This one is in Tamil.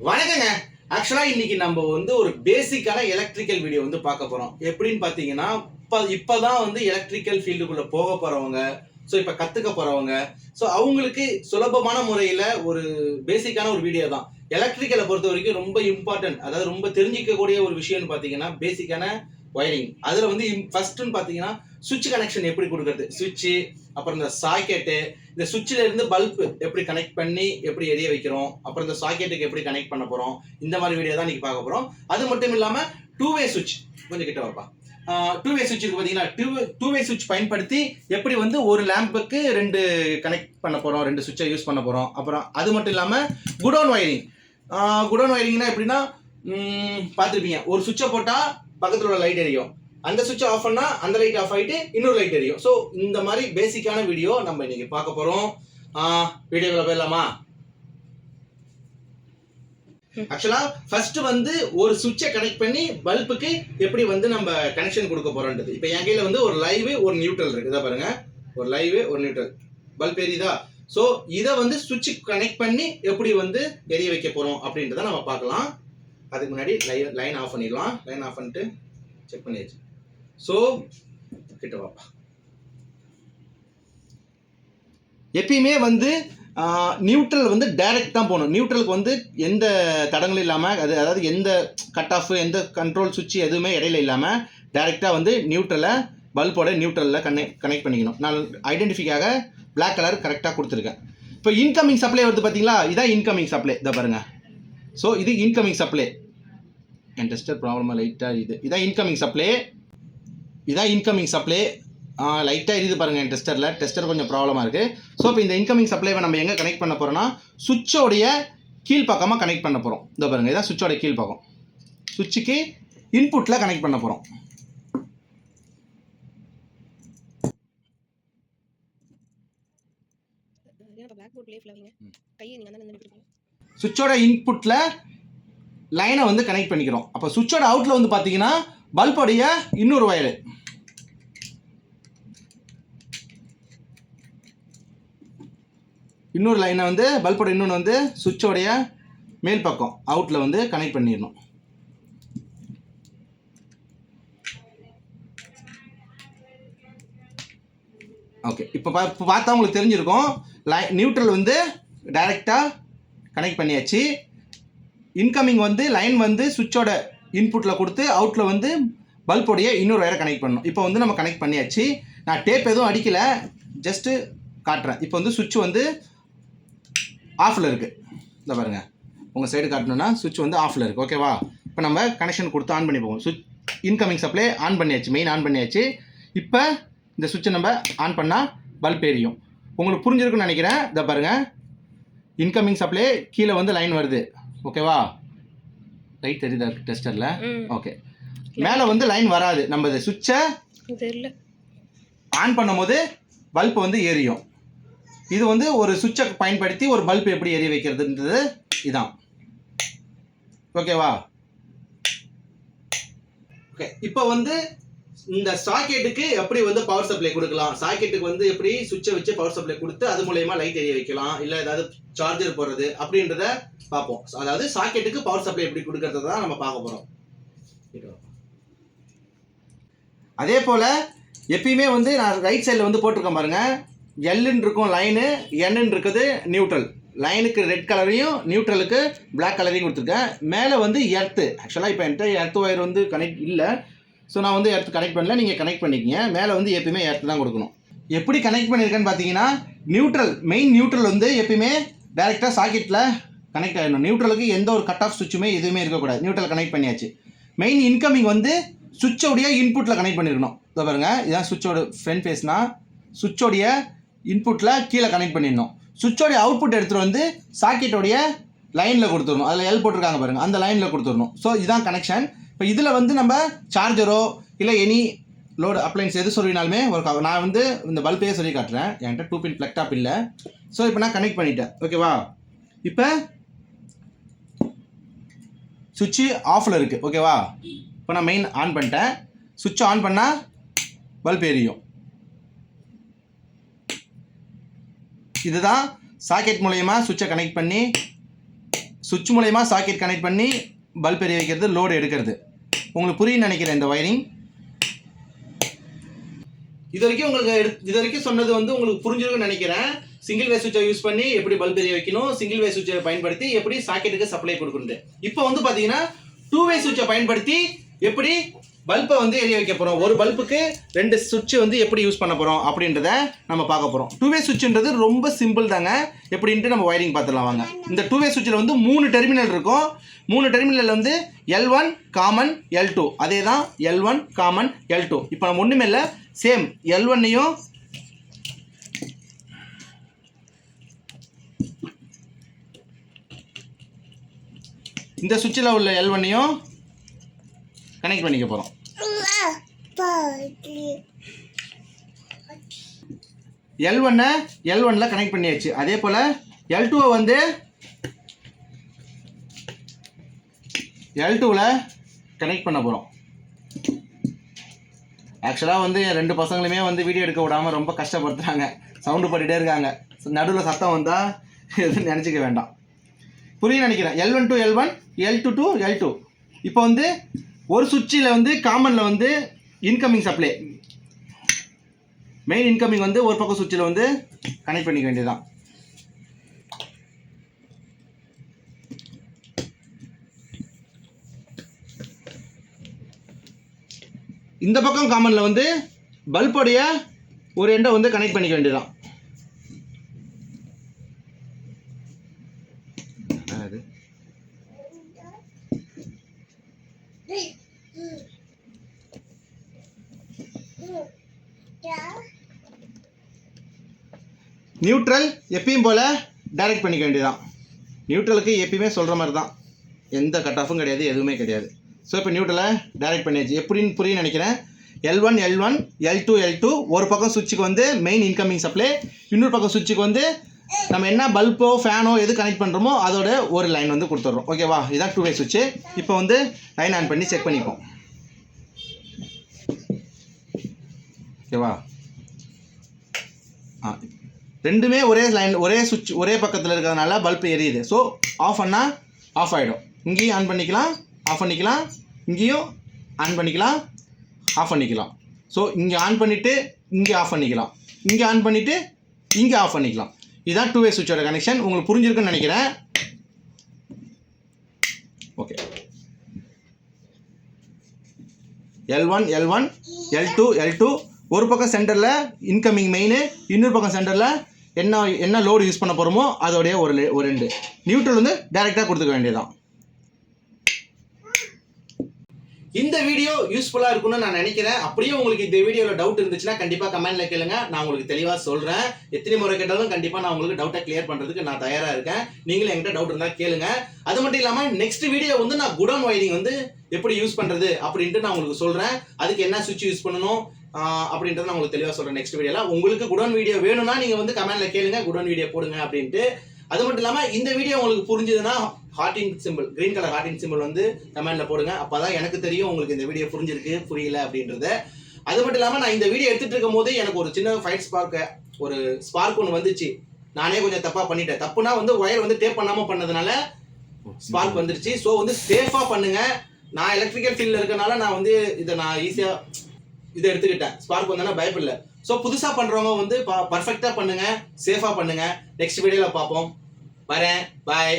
வணக்கங்க. ஆக்சுவலாக இன்னைக்கு நம்ம வந்து ஒரு பேசிக்கான எலக்ட்ரிக்கல் வீடியோ வந்து பார்க்க போகிறோம் எப்படின்னு பார்த்தீங்கன்னா இப்போ இப்போ தான் வந்து எலக்ட்ரிக்கல் ஃபீல்டுக்குள்ளே போக போகிறவங்க ஸோ இப்போ கற்றுக்க போகிறவங்க ஸோ அவங்களுக்கு சுலபமான முறையில் ஒரு பேசிக்கான ஒரு வீடியோ தான். எலக்ட்ரிக்கலை பொறுத்த வரைக்கும் ரொம்ப இம்பார்ட்டன்ட் அதாவது ரொம்ப தெரிஞ்சிக்கக்கூடிய ஒரு விஷயம்னு பார்த்தீங்கன்னா பேசிக்கான ஒயரிங் அதில் வந்து ஃபஸ்ட்டுன்னு பார்த்தீங்கன்னா சுவிட்ச் கனெக்ஷன் எப்படி கொடுக்கறது? சுவிட்சு அப்புறம் இந்த சாக்கெட்டு இந்த சுவிட்சில் இருந்து பல்ப் எப்படி கனெக்ட் பண்ணி எப்படி எரிய வைக்கிறோம்? அப்புறம் இந்த சாக்கெட்டுக்கு எப்படி கனெக்ட் பண்ண போகிறோம் இந்த மாதிரி வீடியோ தான் நீங்கள் பார்க்க போகிறோம் அது மட்டும் இல்லாமல் டூ வே சுவிட்ச் கொஞ்சம் கிட்ட வைப்பா. டூ வே சுவிட்ச் இருக்கு பார்த்தீங்கன்னா டூ டூ வே சுவிட்ச் பயன்படுத்தி எப்படி வந்து ஒரு லேம்புக்கு ரெண்டு கனெக்ட் பண்ண போகிறோம் ரெண்டு சுவிட்சை யூஸ் பண்ண போகிறோம் அப்புறம் அது மட்டும் இல்லாமல் குடோன் ஒயரிங் குடோன் ஒயரிங்னா எப்படின்னா பார்த்துருப்பீங்க. ஒரு சுவிட்சை போட்டால் பக்கத்தில் உள்ள லைட் எரியும். அந்த சுவிட்ச் ஆஃப் பண்ணா அந்த லைட் ஆஃப் ஆயிட்டு இன்னொரு லைட் எரியும். ஸோ இந்த மாதிரி பேசிக்கான வீடியோ நம்ம இன்னைக்கு பார்க்க போறோம். வீடியோவில் போயிடலாமா? ஆக்சுவலா ஃபர்ஸ்ட் வந்து ஒரு சுவிட்சை கனெக்ட் பண்ணி பல்புக்கு எப்படி வந்து நம்ம கனெக்ஷன் கொடுக்க போறோன்றது. இப்போ என் கையில் வந்து ஒரு லைவ் ஒரு நியூட்ரல் இருக்குதா பாருங்க. ஒரு லைவ் ஒரு நியூட்ரல் பல்ப் எரியுதா? ஸோ இதை வந்து சுவிட்ச் கனெக்ட் பண்ணி எப்படி வந்து எரிய வைக்க போறோம் அப்படின்றத நம்ம பார்க்கலாம். அதுக்கு முன்னாடி லைன் லைன் ஆஃப் பண்ணிடலாம். லைன் ஆஃப் பண்ணிட்டு செக் பண்ணியாச்சு. ஸோ கிட்ட வாப்பா. எப்பயுமே வந்து நியூட்ரல் வந்து டைரக்ட் தான் போகணும். நியூட்ரலுக்கு வந்து எந்த தடங்களும் இல்லாமல் அது அதாவது எந்த கட் ஆஃப் எந்த கண்ட்ரோல் சுவிட்ச் எதுவுமே இடையில இல்லாமல் டைரெக்டாக வந்து நியூட்ரலை பல்போட நியூட்ரலில் கனெக்ட் கனெக்ட் பண்ணிக்கணும். நான் ஐடென்டிஃபிக்காக பிளாக் கலர் கரெக்டாக கொடுத்துருக்கேன். இப்போ இன்கமிங் சப்ளை வருது பார்த்தீங்களா இதான் இன்கமிங் சப்ளை இதை பாருங்க. ஸோ இது இன்கமிங் சப்ளை என் டெஸ்டர் ப்ராப்ளமாக லைட்டாக இது. இதான் இன்கமிங் சப்ளை இதான் இன்கமிங் சப்ளை லைட்டாக எரியுது பாருங்கள் என் டெஸ்டரில் டெஸ்டர் கொஞ்சம் ப்ராப்ளமாக இருக்குது ஸோ இப்போ இந்த இன்கமிங் சப்ளைவை நம்ம எங்கே கனெக்ட் பண்ண போகிறோம்னா சுவிட்சோடைய கீழ்ப்பக்கமாக கனெக்ட் பண்ண போகிறோம் இதோ பாருங்கள் இதான் சுவிட்சோட கீழ்ப்பக்கம். சுவிட்சுக்கு இன்புட்டில் கனெக்ட் பண்ண போகிறோம் சுவிட்சோட இன்புட்டில் லைனை வந்து கனெக்ட் பண்ணிக்கிறோம். அப்போ சுவிட்சோட அவுட்டில் வந்து பார்த்தீங்கன்னா பல்போடைய இன்னொரு வயரு இன்னொரு லைனை வந்து பல்போட இன்னொன்று வந்து சுவிட்சோடைய மேல் பக்கம் அவுட்டில் வந்து கனெக்ட் பண்ணிடணும். ஓகே இப்போ பா இப்போ பார்த்தா உங்களுக்கு தெரிஞ்சிருக்கும். லை நியூட்ரல் வந்து டைரெக்டாக கனெக்ட் பண்ணியாச்சு. இன்கமிங் வந்து லைன் வந்து சுவிட்சோட இன்புட்டில் கொடுத்து அவுட்டில் வந்து பல்போடைய இன்னொரு வயரை கனெக்ட் பண்ணணும். இப்போ வந்து நம்ம கனெக்ட் பண்ணியாச்சு. நான் டேப் எதுவும் அடிக்கலை. ஜஸ்ட்டு காட்டுறேன். இப்போ வந்து சுவிட்ச் வந்து ஆஃபில் இருக்குது இந்த பாருங்க. உங்கள் சைடு காட்டணும்னா சுவிட்ச் வந்து ஆஃபில் இருக்குது ஓகேவா இப்போ நம்ம கனெக்ஷன் கொடுத்து ஆன் பண்ணி போவோம். சுவிட்ச் இன்கமிங் சப்ளை ஆன் பண்ணியாச்சு. மெயின் ஆன் பண்ணியாச்சு. இப்போ இந்த சுவிட்சை நம்ம ஆன் பண்ணால் பல்ப் எரியும். உங்களுக்கு புரிஞ்சிருக்குன்னு நினைக்கிறேன். இதை பாருங்கள் இன்கமிங் சப்ளை கீழே வந்து லைன் வருது. ஓகேவா லைட் தெரியுதா டெஸ்டரில் ம். ஓகே மேலே வந்து லைன் வராது. நம்ம இந்த சுவிட்சை ஆன் பண்ணும்போது பல்ப் வந்து எரியும். இது வந்து ஒரு சுவிட்சை பயன்படுத்தி ஒரு பல்ப் எப்படி எரிய வைக்கிறதுன்றது இதான். ஓகேவா ஓகே இப்போ வந்து இந்த சாக்கெட்டுக்கு எப்படி வந்து பவர் சப்ளை கொடுக்கலாம்? சாக்கெட்டுக்கு வந்து எப்படி சுவிட்சை வச்சு பவர் சப்ளை கொடுத்து அது மூலயமா லைட் எரிய வைக்கலாம்? இல்லை ஏதாவது சார்ஜர் போடுறது அப்படின்றத பார்ப்போம். அதாவது சாக்கெட்டுக்கு பவர் சப்ளை எப்படி கொடுக்கறத தான் நம்ம பார்க்க போகிறோம் அதே போல் எப்பயுமே வந்து நான் ரைட் சைடில் வந்து போட்டிருக்கேன் பாருங்கள் எல்லுன்னு இருக்கும் லைனு என்னன்னு இருக்குது நியூட்ரல் லைனுக்கு ரெட் கலரையும் நியூட்ரலுக்கு பிளாக் கலரையும் கொடுத்துருக்கேன். மேலே வந்து எர்த்து ஆக்சுவலாக இப்போ என்கிட்ட எர்த்து ஒயர் வந்து கனெக்ட் இல்லை. ஸோ நான் வந்து எர்த்து கனெக்ட் பண்ணல. நீங்கள் கனெக்ட் பண்ணிக்கிங்க. மேலே வந்து எப்பயுமே எர்த்து தான் கொடுக்கணும். எப்படி கனெக்ட் பண்ணியிருக்கேன்னு பார்த்தீங்கன்னா நியூட்ரல் மெயின் நியூட்ரல் வந்து எப்பயுமே டேரெக்டாக சாக்கெட்டில் கனெக்ட் ஆகிடணும் நியூட்ரலுக்கு எந்த ஒரு கட் ஆஃப் சுவிட்சுமே எதுவுமே இருக்கக்கூடாது. நியூட்ரல் கனெக்ட் பண்ணியாச்சு. மெயின் இன்கமிங் வந்து சுவிட்சோடைய இன்புட்டில் கனெக்ட் பண்ணியிருக்கணும் இதோ பாருங்கள் இதான் சுவிட்சோட ஃப்ரண்ட் ஃபேஸ்னால் சுவிட்சோடைய இன்புட்டில் கீழே கனெக்ட் பண்ணிடணும். சுவிட்சோடைய அவுட்புட் எடுத்துகிட்டு வந்து சாக்கெட்டோடைய லைனில் கொடுத்துடணும். அதில் எல் போட்டிருக்காங்க பாருங்கள் அந்த லைனில் கொடுத்துடணும். ஸோ இதுதான் கனெக்ஷன் இப்போ இதில் வந்து நம்ம சார்ஜரோ இல்லை எனி லோடு அப்ளைன்ஸ் எது சொல்லினாலுமே ஒர்க் ஆகும் நான் வந்து இந்த பல்பையே சொல்லி காட்டுறேன். என்கிட்ட டூ பின் பிளக் டாப் இல்லை. ஸோ இப்போ நான் கனெக்ட் பண்ணிட்டேன். ஓகேவா இப்போ சுவிட்சு ஆஃபில் இருக்குது ஓகேவா இப்போ நான் மெயின் ஆன் பண்ணிட்டேன். சுவிட்ச் ஆன் பண்ணால் பல்ப் எரியும். இதுதான் சாக்கெட் மூலயமா சுவிட்சை கனெக்ட் பண்ணி சுவிட்ச் மூலயமா சாக்கெட் கனெக்ட் பண்ணி பல்ப் எரிய வைக்கிறது லோடு எடுக்கிறது. உங்களுக்கு புரியும்னு நினைக்கிறேன் இந்த ஒயரிங் இது வரைக்கும் உங்களுக்கு எடு- இது வரைக்கும் சொன்னது வந்து உங்களுக்கு புரிஞ்சிருக்குன்னு நினைக்கிறேன். சிங்கிள் வே சுவிட்சை யூஸ் பண்ணி எப்படி பல்ப் எரிய வைக்கணும் சிங்கிள் வே சுவிட்சை பயன்படுத்தி எப்படி சாக்கெட்டுக்கு சப்ளை கொடுக்கணும் இப்போ வந்து பார்த்தீங்கன்னா டூ வே சுவிட்சை பயன்படுத்தி எப்படி பல்பை வந்து எரிய வைக்க போகிறோம் ஒரு பல்புக்கு ரெண்டு சுவிட்சு வந்து எப்படி யூஸ் பண்ண போகிறோம் அப்படின்றத நம்ம பார்க்க போகிறோம் டூ வே சுவிட்சுன்றது ரொம்ப சிம்பிள் தாங்க. எப்படின்ட்டு நம்ம ஒயரிங் பார்த்துடலாம் வாங்க. இந்த டூ வே சுவிட்சில் வந்து மூணு டெர்மினல் இருக்கும். மூணு டெர்மினலில் வந்து L one common L two அதே தான் L one common L two இப்போ நம்ம ஒன்றுமே இல்லை. சேம் எல் ஒன்னையும் இந்த சுவிட்சில் உள்ள எல் ஒன்னையும் கனெக்ட் பண்ணிக்க போகிறோம் எல் ஒன்னை எல் ஒன்ல கனெக்ட் பண்ணியாச்சு. அதே போல் எல் டூவை வந்து எல் டூவில் கனெக்ட் பண்ண போகிறோம் ஆக்சுவலாக வந்து ரெண்டு பசங்களுமே வந்து வீடியோ எடுக்க விடாமல் ரொம்ப கஷ்டப்படுத்துகிறாங்க சவுண்டு போட்டுகிட்டே இருக்காங்க. நடுவில் சத்தம் வந்தால் எதுவும் நினச்சிக்க வேண்டாம். புரிய நினைக்கிறேன். L one two L one L two two L two இப்போ வந்து ஒரு சுவிட்சில் வந்து காமனில் வந்து இன்கமிங் சப்ளை மெயின் இன்கமிங் வந்து ஒரு பக்கம் சுவிட்சில் வந்து கனெக்ட் பண்ணிக்க வேண்டியதுதான். இந்த பக்கம் காமனில் வந்து பல்புடைய ஒரு எண்டை வந்து கனெக்ட் பண்ணிக்க வேண்டியதான் நியூட்ரல் எப்பயும் போல் டைரக்ட் பண்ணிக்க வேண்டியதுதான். நியூட்ரலுக்கு எப்பயுமே சொல்கிற மாதிரி தான் எந்த கட் ஆஃபும் கிடையாது எதுவுமே கிடையாது. ஸோ இப்போ நியூட்ரலை டைரக்ட் பண்ணியாச்சு. எப்படின்னு புரிய நினைக்கிறேன். L one L one L two L two ஒரு பக்கம் சுவிட்சுக்கு வந்து மெயின் இன்கமிங் சப்ளை இன்னொரு பக்கம் சுவிட்சுக்கு வந்து நம்ம என்ன பல்போ ஃபேனோ எது கனெக்ட் பண்ணுறோமோ அதோட ஒரு லைன் வந்து கொடுத்துட்றோம். ஓகேவா இதான் டூ வே சுவிட்சு இப்போ வந்து லைன் ஆன் பண்ணி செக் பண்ணிப்போம். ஓகேவா ஆ ரெண்டுமே ஒரே லைன் ஒரே சுவிட்ச் ஒரே பக்கத்தில் இருக்கிறதுனால பல்ப் எரியுது. ஸோ ஆஃப் பண்ணால் ஆஃப் ஆகிடும் இங்கேயும் ஆன் பண்ணிக்கலாம் ஆஃப் பண்ணிக்கலாம். இங்கேயும் ஆன் பண்ணிக்கலாம் ஆஃப் பண்ணிக்கலாம். ஸோ இங்கே ஆன் பண்ணிவிட்டு இங்கே ஆஃப் பண்ணிக்கலாம். இங்கே ஆன் பண்ணிவிட்டு இங்கே ஆஃப் பண்ணிக்கலாம். இதுதான் டூ வே சுவிட்சோட கனெக்ஷன் உங்களுக்கு புரிஞ்சிருக்குன்னு நினைக்கிறேன். Okay L one L one L two L two ஒரு பக்கம் சென்டரில் இன்கமிங் மெயின் இன்னொரு பக்கம் சென்டரில் என்ன என்ன லோடு யூஸ் பண்ண போகிறோமோ அதோடைய ஒரு ஒரு ரெண்டு. நியூட்ரல் வந்து டைரெக்டாக கொடுத்துக்க வேண்டியதான் இந்த வீடியோ யூஸ்ஃபுல்லாக இருக்கும்னு நான் நினைக்கிறேன். அப்படியே உங்களுக்கு இந்த வீடியோவில் டவுட் இருந்துச்சுன்னா கண்டிப்பாக கமெண்ட்ல கேளுங்க. நான் உங்களுக்கு தெளிவாக சொல்கிறேன் எத்தனை முறை கேட்டாலும் கண்டிப்பாக நான் உங்களுக்கு டவுட்டை கிளியர் பண்ணுறதுக்கு நான் தயாராக இருக்கேன். நீங்களும் என்கிட்ட டவுட் இருந்தால் கேளுங்க. அது மட்டும் இல்லாமல் நெக்ஸ்ட் வீடியோ வந்து நான் குடோன் ஒயரிங் வந்து எப்படி யூஸ் பண்ணுறது அப்படின்ட்டு நான் உங்களுக்கு சொல்கிறேன் அதுக்கு என்ன சுவிட்ச் யூஸ் பண்ணணும் அப்படின்றத நான் உங்களுக்கு தெளிவாக சொல்கிறேன் நெக்ஸ்ட் வீடியோவில் உங்களுக்கு குடோன் வீடியோ வேணும்னா நீங்கள் வந்து கமெண்ட்ல கேளுங்க. குடோன் வீடியோ போடுங்க அப்படின்ட்டு. அது மட்டும் இல்லாமல் இந்த வீடியோ உங்களுக்கு புரிஞ்சுதுன்னா ஹார்டின் சிம்பிள் கிரீன் கலர் ஹார்டின் சிம்பிள் வந்து கமெண்ட்ல போடுங்க. அப்பதான் எனக்கு தெரியும் உங்களுக்கு இந்த வீடியோ புரிஞ்சிருக்கு புரியல அப்படின்றத. அது மட்டும் இல்லாமல் நான் இந்த வீடியோ எடுத்துட்டு இருக்கும் போது எனக்கு ஒரு சின்ன ஃபைட் ஸ்பார்க்க ஒரு ஸ்பார்க் ஒன்று வந்துச்சு. நானே கொஞ்சம் தப்பாக பண்ணிட்டேன். தப்புனா வந்து ஒயர் வந்து டேப் பண்ணாமல் பண்ணதுனால ஸ்பார்க் வந்துருச்சு. ஸோ வந்து சேஃபாக பண்ணுங்க. நான் எலக்ட்ரிக்கல் ஃபீல்டில் இருக்கனால நான் வந்து இதை நான் ஈஸியாக இதை எடுத்துக்கிட்டேன். ஸ்பார்க் வந்தோன்னா பயப்படல. ஸோ புதுசாக பண்ணுறவங்க வந்து பர்ஃபெக்டாக பண்ணுங்க சேஃபாக பண்ணுங்க. நெக்ஸ்ட் வீடியோவில் பார்ப்போம். வரேன். பாய்